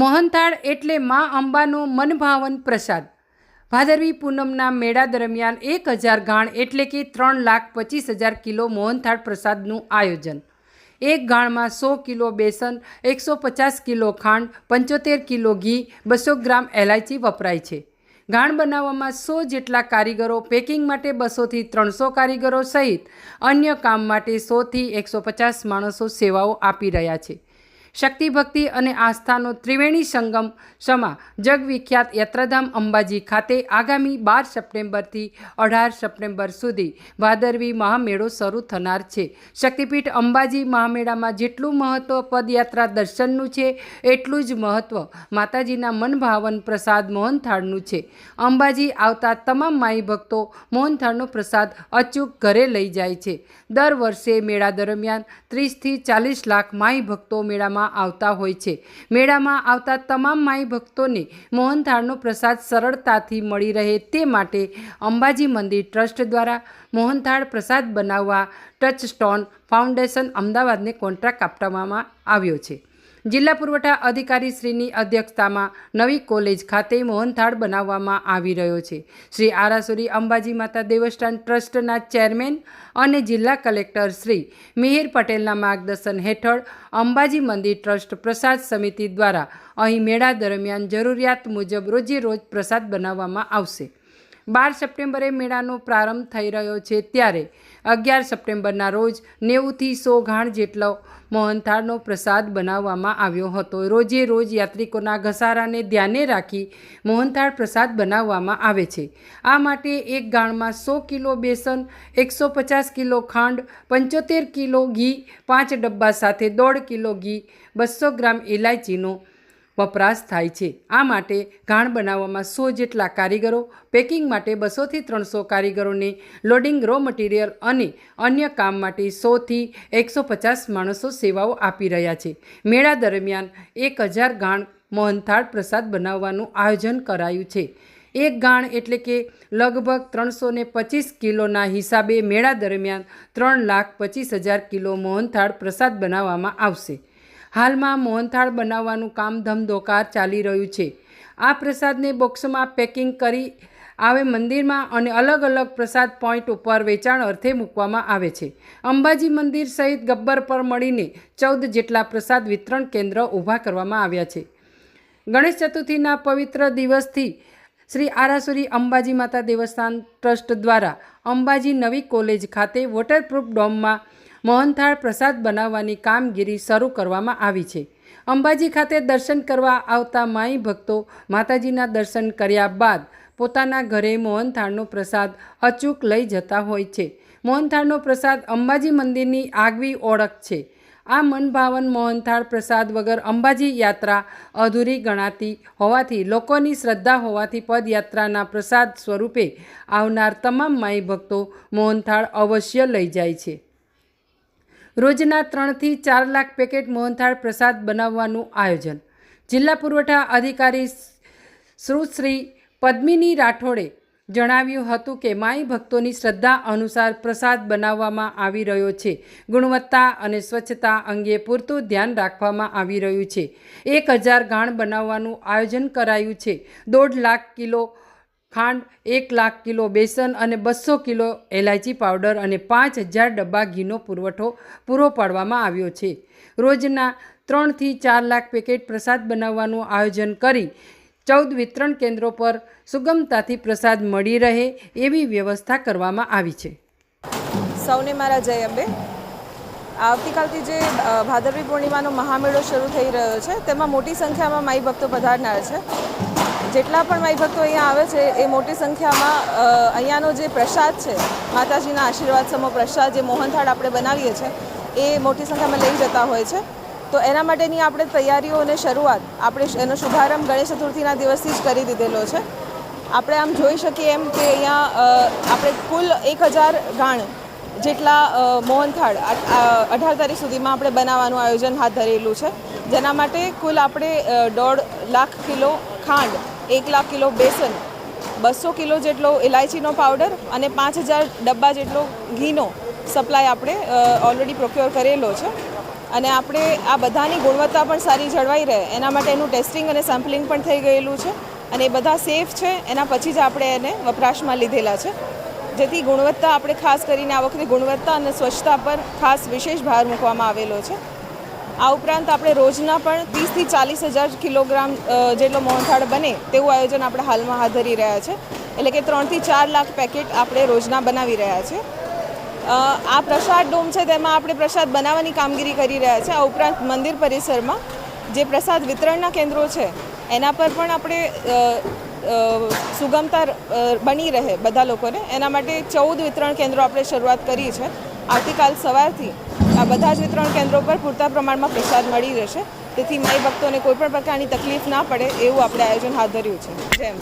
મોહનથાળ એટલે મા અંબાનો મનભાવન પ્રસાદ. ભાદરવી પૂનમના મેળા દરમિયાન એક હજાર ગાણ એટલે કે ત્રણ લાખ પચીસ હજાર કિલો મોહનથાળ પ્રસાદનું આયોજન. એક ગાણમાં સો કિલો બેસન, એકસો પચાસ કિલો ખાંડ, પંચોતેર કિલો ઘી, બસો ગ્રામ એલાયચી વપરાય છે. ગાણ બનાવવામાં સો જેટલા કારીગરો પેકિંગ માટે બસોથી ત્રણસો કારીગરો સહિત અન્ય કામ માટે સોથી એકસો પચાસ માણસો સેવાઓ આપી રહ્યા છે. શક્તિ ભક્તિ અને આસ્થાનો ત્રિવેણી સંગમ સમા જગવિખ્યાત યાત્રાધામ અંબાજી ખાતે આગામી બાર સપ્ટેમ્બરથી અઢાર સપ્ટેમ્બર સુધી ભાદરવી મહામેળો શરૂ થનાર છે. શક્તિપીઠ અંબાજી મહામેળામાં જેટલું મહત્ત્વ પદયાત્રા દર્શનનું છે, એટલું જ મહત્ત્વ માતાજીના મનભાવન પ્રસાદ મોહનથાળનું છે. અંબાજી આવતા તમામ માઈ ભક્તો મોહનથાળનો પ્રસાદ અચૂક ઘરે લઈ જાય છે. દર વર્ષે મેળા દરમિયાન ત્રીસથી ચાલીસ લાખ માઈ ભક્તો મેળામાં આવતા હોય છે. મેળામાં આવતા તમામ માઈ ભક્તોને મોહનથાળનો પ્રસાદ સરળતાથી મળી રહે તે માટે અંબાજી મંદિર ટ્રસ્ટ દ્વારા મોહનથાળ પ્રસાદ બનાવવા ટચસ્ટોન ફાઉન્ડેશન અમદાવાદને કોન્ટ્રાક્ટ આપવામાં આવ્યો છે. જિલ્લા પુરવઠા અધિકારી શ્રીની અધ્યક્ષતામાં નવી કોલેજ ખાતે મોહનથાળ બનાવવામાં આવી રહ્યો છે. શ્રી આરાસુરી અંબાજી માતા દેવસ્થાન ટ્રસ્ટના ચેરમેન અને જિલ્લા કલેક્ટર શ્રી મિહિર પટેલના માર્ગદર્શન હેઠળ અંબાજી મંદિર ટ્રસ્ટ પ્રસાદ સમિતિ દ્વારા અહીં મેળા દરમિયાન જરૂરિયાત મુજબ રોજે રોજ પ્રસાદ બનાવવામાં આવશે. બાર સપ્ટેમ્બરે મેળાનો પ્રારંભ થઈ રહ્યો છે ત્યારે અગિયાર સપ્ટેમ્બરના રોજ નેવુંથી સો ગાણ જેટલો મોહનથાળનો પ્રસાદ બનાવવામાં આવ્યો હતો. રોજે રોજ યાત્રિકોના ઘસારાને ધ્યાને રાખી મોહનથાળ પ્રસાદ બનાવવામાં આવે છે. આ માટે એક ગાણમાં સો કિલો બેસન, એકસો પચાસ કિલો ખાંડ, પંચોતેર કિલો ઘી, પાંચ ડબ્બા સાથે દોઢ કિલો ઘી બસો ગ્રામ ઇલાયચીનો વપરાશ થાય છે. આ માટે ઘાણ બનાવવામાં સો જેટલા કારીગરો, પેકિંગ માટે બસોથી ત્રણસો કારીગરોને, લોડિંગ રો મટીરિયલ અને અન્ય કામ માટે સોથી એકસો પચાસ માણસો સેવાઓ આપી રહ્યા છે. મેળા દરમિયાન એક હજાર ગાણ મોહનથાળ પ્રસાદ બનાવવાનું આયોજન કરાયું છે. એક ગાણ એટલે કે લગભગ ત્રણસો ને પચીસ કિલોના હિસાબે મેળા દરમિયાન ત્રણ લાખ પચીસ હજાર કિલો મોહનથાળ પ્રસાદ બનાવવામાં આવશે. હાલમાં મોહનથાળ બનાવવાનું કામ ધમધોકાર ચાલી રહ્યું છે. આ પ્રસાદને બોક્સમાં પેકિંગ કરી આવે મંદિરમાં અને અલગ અલગ પ્રસાદ પોઈન્ટ ઉપર વેચાણ અર્થે મૂકવામાં આવે છે. અંબાજી મંદિર સહિત ગબ્બર પર મળીને ચૌદ જેટલા પ્રસાદ વિતરણ કેન્દ્ર ઊભા કરવામાં આવ્યા છે. ગણેશ ચતુર્થીના પવિત્ર દિવસથી શ્રી આરાસુરી અંબાજી માતા દેવસ્થાન ટ્રસ્ટ દ્વારા અંબાજી નવી કોલેજ ખાતે વોટરપ્રૂફ ડોમમાં મોહનથાળ પ્રસાદ બનાવવાની કામગીરી શરૂ કરવામાં આવી છે. અંબાજી ખાતે દર્શન કરવા આવતા માઈ ભક્તો માતાજીના દર્શન કર્યા બાદ પોતાના ઘરે મોહનથાળનો પ્રસાદ અચૂક લઈ જતા હોય છે. મોહનથાળનો પ્રસાદ અંબાજી મંદિરની આગવી ઓળખ છે. આ મનભાવન મોહનથાળ પ્રસાદ વગર અંબાજી યાત્રા અધૂરી ગણાતી હોવાથી લોકોની શ્રદ્ધા હોવાથી પદયાત્રાના પ્રસાદ સ્વરૂપે આવનાર તમામ માઈ ભક્તો મોહનથાળ અવશ્ય લઈ જાય છે. રોજના ત્રણથી ચાર લાખ પેકેટ મોહનથાળ પ્રસાદ બનાવવાનું આયોજન. જિલ્લા પુરવઠા અધિકારી સુશ્રી પદ્મિની રાઠોડે જણાવ્યું હતું કે માઈ ભક્તોની શ્રદ્ધા અનુસાર પ્રસાદ બનાવવામાં આવી રહ્યો છે. ગુણવત્તા અને સ્વચ્છતા અંગે પૂરતું ધ્યાન રાખવામાં આવી રહ્યું છે. એક હજાર ગાણ બનાવવાનું આયોજન કરાયું છે. દોઢ લાખ કિલો ખાંડ, એક લાખ કિલો બેસન અને બસો કિલો એલાયચી પાવડર અને પાંચ હજાર ડબ્બા ઘીનો પુરવઠો પૂરો પાડવામાં આવ્યો છે. રોજના ત્રણથી ચાર લાખ પેકેટ પ્રસાદ બનાવવાનું આયોજન કરી ચૌદ વિતરણ કેન્દ્રો પર સુગમતાથી પ્રસાદ મળી રહે એવી વ્યવસ્થા કરવામાં આવી છે. સૌને મારા જય અંબે. આવતીકાલથી જે ભાદરવી પૂર્ણિમાનો મહામેળો શરૂ થઈ રહ્યો છે, તેમાં મોટી સંખ્યામાં માઈ ભક્તો પધારનાર છે. જેટલા પણ માઈ ભક્તો અહીંયા આવે છે, એ મોટી સંખ્યામાં અહીંયાનો જે પ્રસાદ છે, માતાજીના આશીર્વાદ સમો પ્રસાદ જે મોહનથાળ આપણે બનાવીએ છીએ, એ મોટી સંખ્યામાં લઈ જતા હોય છે. તો એના માટેની આપણે તૈયારીઓ અને શરૂઆત આપણે એનો શુભારંભ ગણેશ ચતુર્થીના દિવસથી જ કરી દીધેલો છે. આપણે આમ જોઈ શકીએ એમ કે અહીંયા આપણે કુલ એક હજાર ગાણ જેટલા મોહનથાળ અઢાર તારીખ સુધીમાં આપણે બનાવવાનું આયોજન હાથ ધરેલું છે. જેના માટે કુલ આપણે દોઢ લાખ કિલો ખાંડ એક લાખ કિલો બેસન, બસો કિલો જેટલો ઇલાયચીનો પાવડર અને પાંચ હજાર ડબ્બા જેટલો ઘીનો સપ્લાય આપણે ઓલરેડી પ્રોક્યોર કરેલો છે. અને આપણે આ બધાની ગુણવત્તા પણ સારી જળવાઈ રહે. એના માટે એનું ટેસ્ટિંગ અને સેમ્પલિંગ પણ થઈ ગયેલું છે. અને એ બધા સેફ છે. એના પછી જ આપણે એને વપરાશમાં લીધેલા છે. જેથી ગુણવત્તા આપણે ખાસ કરીને આ વખતે ગુણવત્તા અને સ્વચ્છતા પર ખાસ વિશેષ ભાર મૂકવામાં આવેલો છે. આ ઉપરાંત આપણે રોજના પણ ત્રીસથી ચાલીસ હજાર કિલોગ્રામ જેટલો મોહનથાળ બને તેવું આયોજન આપણે હાલમાં હાથ ધરી રહ્યા છે. એટલે કે ત્રણથી ચાર લાખ પેકેટ આપણે રોજના બનાવી રહ્યા છે. આ પ્રસાદ ડોમ છે તેમાં આપણે પ્રસાદ બનાવવાની કામગીરી કરી રહ્યા છે. આ ઉપરાંત મંદિર પરિસરમાં જે પ્રસાદ વિતરણના કેન્દ્રો છે, એના પર પણ આપણે સુગમતા બની રહે બધા લોકોને. એના માટે ચૌદ વિતરણ કેન્દ્રો આપણે શરૂઆત કરી છે. આવતીકાલ સવારથી આ બધા જ વિતરણ કેન્દ્રો પર પૂરતા પ્રમાણમાં પ્રસાદ મળી રહેશે. તેથી માઈ ભક્તોને કોઈ પણ પ્રકારની તકલીફ ના પડે એવું આપણે આયોજન હાથ ધર્યું છે. જેમ